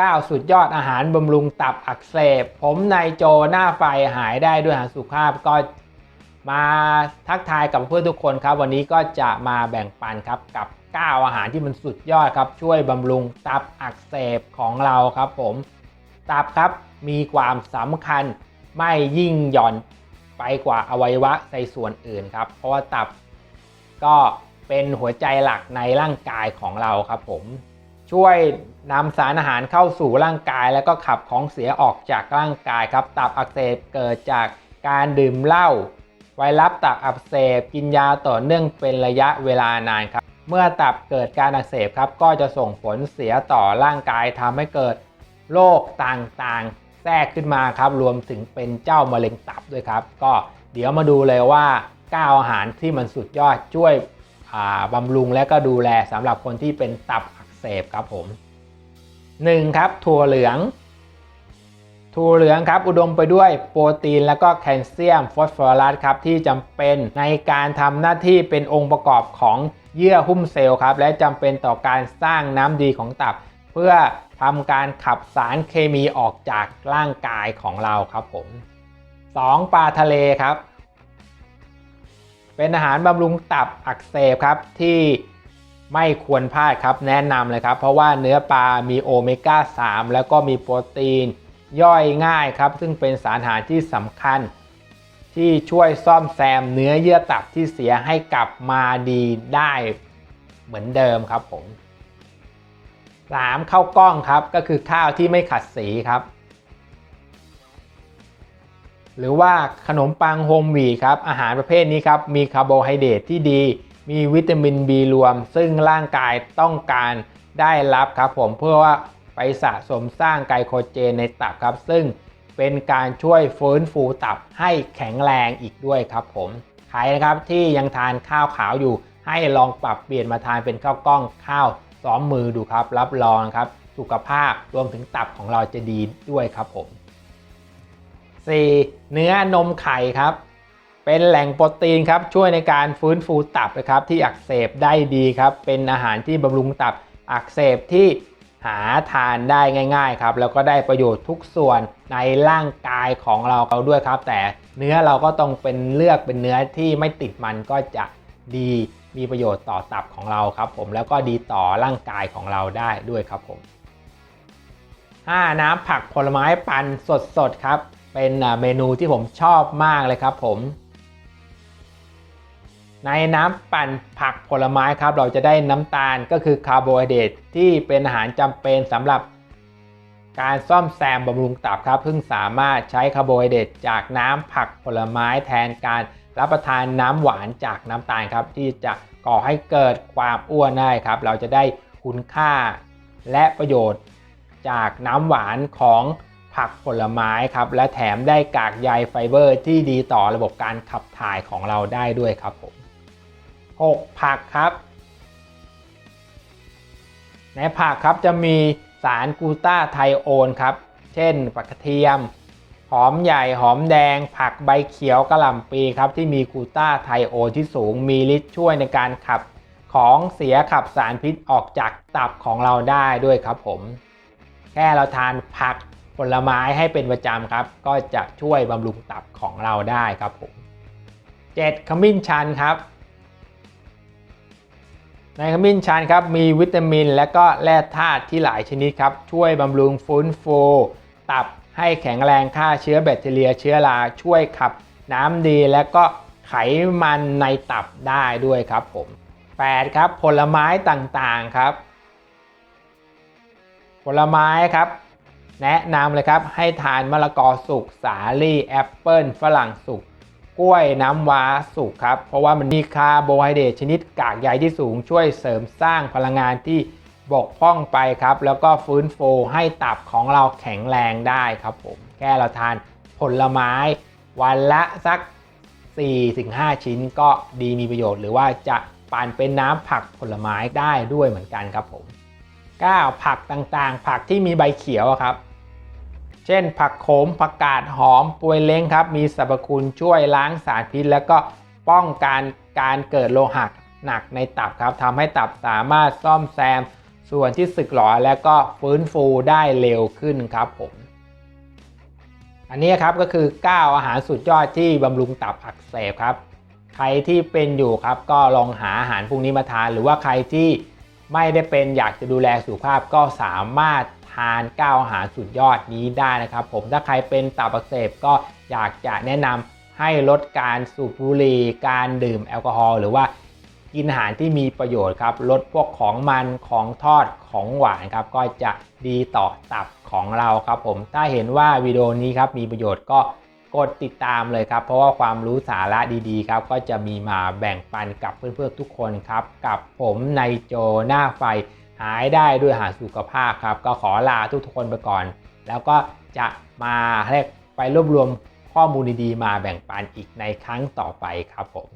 9 สุดยอดอาหารบำรุงตับอักเสบ ผมนายโจหน้าไฟหายได้ด้วยอาหารสุขภาพก็มาทักทายกับเพื่อนทุกคนครับ วันนี้ก็จะมาแบ่งปันครับกับ 9 อาหารที่มันสุดยอดครับ ช่วยบำรุงตับอักเสบของเราครับผมตับครับมีความสำคัญไม่ยิ่งหย่อนไปกว่าอวัยวะในส่วนอื่นครับ เพราะว่าตับก็เป็นหัวใจหลักในร่างกายของเราครับผม ช่วยนำสารอาหารเข้าสู่ร่างกาย แล้วก็ขับของเสียออกจากร่างกายครับ ตับอักเสบเกิดจากการดื่มเหล้าไวรัสตับอักเสบกินยาต่อเนื่องเป็นระยะเวลานานครับ เมื่อตับเกิดการอักเสบครับ ก็จะส่งผลเสียต่อร่างกายทำให้เกิดโรคต่างๆ แทรกขึ้นมาครับ รวมถึงเป็นเจ้ามะเร็งตับด้วยครับ ก็เดี๋ยวมาดูเลยว่า9อาหารที่มันสุดยอดช่วยบำรุงและก็ดูแลสำหรับคนที่เป็นตับ เสบครับผม 1. ครับถั่วเหลือง ถั่วเหลืองครับอุดมไปด้วยโปรตีน และก็แคลเซียมฟอสฟอรัสครับที่จำเป็นในการทำหน้าที่เป็นองค์ประกอบของเยื่อหุ้มเซลล์ครับและจำเป็นต่อการสร้างน้ำดีของตับ เพื่อทำการขับสารเคมีออกจากร่างกายของเราครับผม 2. ปลาทะเลครับ เป็นอาหารบำรุงตับอักเสบครับที่ ไม่ควรพลาดครับแนะนำเลยครับ เพราะว่าเนื้อปลามีโอเมก้า 3 แล้วก็มีโปรตีน ย่อยง่ายครับ ซึ่งเป็นสารอาหารที่สำคัญ ที่ช่วยซ่อมแซมเนื้อเยื่อตับที่เสียให้กลับมาดีได้เหมือนเดิมครับผม 3. ข้าวกล้องครับก็คือข้าวที่ไม่ขัดสีครับ หรือว่าขนมปังโฮมวีครับอาหารประเภทนี้ครับมีคาร์โบไฮเดรตที่ดี มีวิตามิน B รวม ซึ่งร่างกายต้องการได้รับครับผมเพื่อว่าไปสะสมสร้างไกลโคเจนในตับครับ ซึ่งเป็นการช่วยฟื้นฟูตับให้แข็งแรงอีกด้วยครับผมใครนะครับที่ยังทานข้าวขาวอยู่ ให้ลองปรับเปลี่ยนมาทานเป็นข้าวกล้องข้าวซ้อมมือดูครับ รับรองครับ สุขภาพรวมถึงตับของเราจะดีด้วยครับผม 4. เนื้อนมไข่ครับ เป็นแหล่งโปรตีนครับช่วยในการฟื้นฟูตับนะครับที่อักเสบได้ดีครับ เป็นอาหารที่บำรุงตับอักเสบที่หาทานได้ง่ายๆครับแล้วก็ได้ประโยชน์ทุกส่วนในร่างกายของเราเขาด้วยครับ แต่เนื้อเราก็ต้องเป็นเลือกเป็นเนื้อที่ไม่ติดมันก็จะดีมีประโยชน์ต่อตับของเราครับผมแล้วก็ดีต่อร่างกายของเราได้ด้วยครับผม 5. น้ำผักผลไม้ปั่นสดๆครับ เป็นเมนูที่ผมชอบมากเลยครับผม ในน้ำปั่นผักผลไม้ครับ เราจะได้น้ำตาลก็คือคาร์โบไฮเดรตที่เป็นอาหารจำเป็นสำหรับการซ่อมแซมบำรุงตับครับซึ่งสามารถใช้คาร์โบไฮเดรตจากน้ำผักผลไม้แทนการรับประทานน้ำหวานจากน้ำตาลครับ ที่จะก่อให้เกิดความอ้วนได้ครับ เราจะได้คุณค่าและประโยชน์จากน้ำหวานของผักผลไม้ครับ และแถมได้กากใยไฟเบอร์ที่ดีต่อระบบการขับถ่ายของเราได้ด้วยครับผม 6. ผักครับ ในผักครับจะมีสารกูต้าไทโอนครับ เช่นผักกระเทียม หอมใหญ่หอมแดง ผักใบเขียวกระหล่ำปีครับ ที่มีกูต้าไทโอนที่สูงมีฤทธิ์ช่วยในการขับของเสียขับสารพิษออกจากตับของเราได้ด้วยครับผม แค่เราทานผักผลไม้ให้เป็นประจำครับ ก็จะช่วยบำรุงตับของเราได้ครับผม 7. ขมิ้นชันครับ ในขมิ้นชันครับมีวิตามิน และก็แร่ธาตุที่หลายชนิดครับ ช่วยบำรุงฟื้นฟูตับให้แข็งแรงฆ่าเชื้อแบคทีเรียเชื้อราช่วยขับ น้ำดีและก็ไขมันในตับได้ด้วยครับผม 8. ครับผลไม้ต่างๆครับ ผลไม้ครับ แนะนำเลยครับให้ทานมะละกอสุกสาลี่แอปเปิลฝรั่งสุก กล้วยน้ำว้าสุกครับ เพราะว่ามันมีคาร์โบไฮเดรตชนิดกากใยที่สูงช่วยเสริมสร้างพลังงานที่บกพร่องไปครับ แล้วก็ฟื้นฟูให้ตับของเราแข็งแรงได้ครับผมแค่เราทานผลไม้วันละสัก 4-5 ชิ้นก็ดีมีประโยชน์ หรือว่าจะปั่นเป็นน้ำผักผลไม้ได้ด้วยเหมือนกันครับผม 9. ผักต่างๆ ผักที่มีใบเขียวครับ เช่น ผักโขมผักกาดหอมปวยเล้งครับ มีสรรพคุณช่วยล้างสารพิษ แล้วก็ป้องกันการเกิดโลหะหนักในตับครับทำให้ตับสามารถซ่อมแซม ส่วนที่สึกหรอแล้วก็ฟื้นฟูได้เร็วขึ้นครับผม อันนี้ครับก็คือ 9 อาหารสุดยอดที่บำรุงตับอักเสบครับ ใครที่เป็นอยู่ครับก็ลองหาอาหารพวกนี้มาทาน หรือว่าใครที่ไม่ได้เป็นอยากจะดูแลสุขภาพก็สามารถาน9อาหารสุดยอดนี้ได้นะครับ ผมถ้าใครเป็นตับอักเสบก็อยากจะแนะนำให้ลดการสูบบุหรี่การดื่มแอลกอฮอล์หรือว่ากินอาหารที่มีประโยชน์ครับ ลดพวกของมันของทอดของหวานครับ ก็จะดีต่อตับของเราครับผม ถ้าเห็นว่าวิดีโอนี้ครับมีประโยชน์ก็กดติดตามเลยครับ เพราะว่าความรู้สาระดีๆครับ ก็จะมีมาแบ่งปันกับเพื่อนๆทุกคนครับ กับผมในโจหน้าไฟ หายได้ด้วยหาสุขภาพครับ ก็ขอลาทุกๆคนไปก่อน แล้วก็จะมาเรียกไปรวบรวมข้อมูลดีๆมาแบ่งปันอีกในครั้งต่อไปครับผม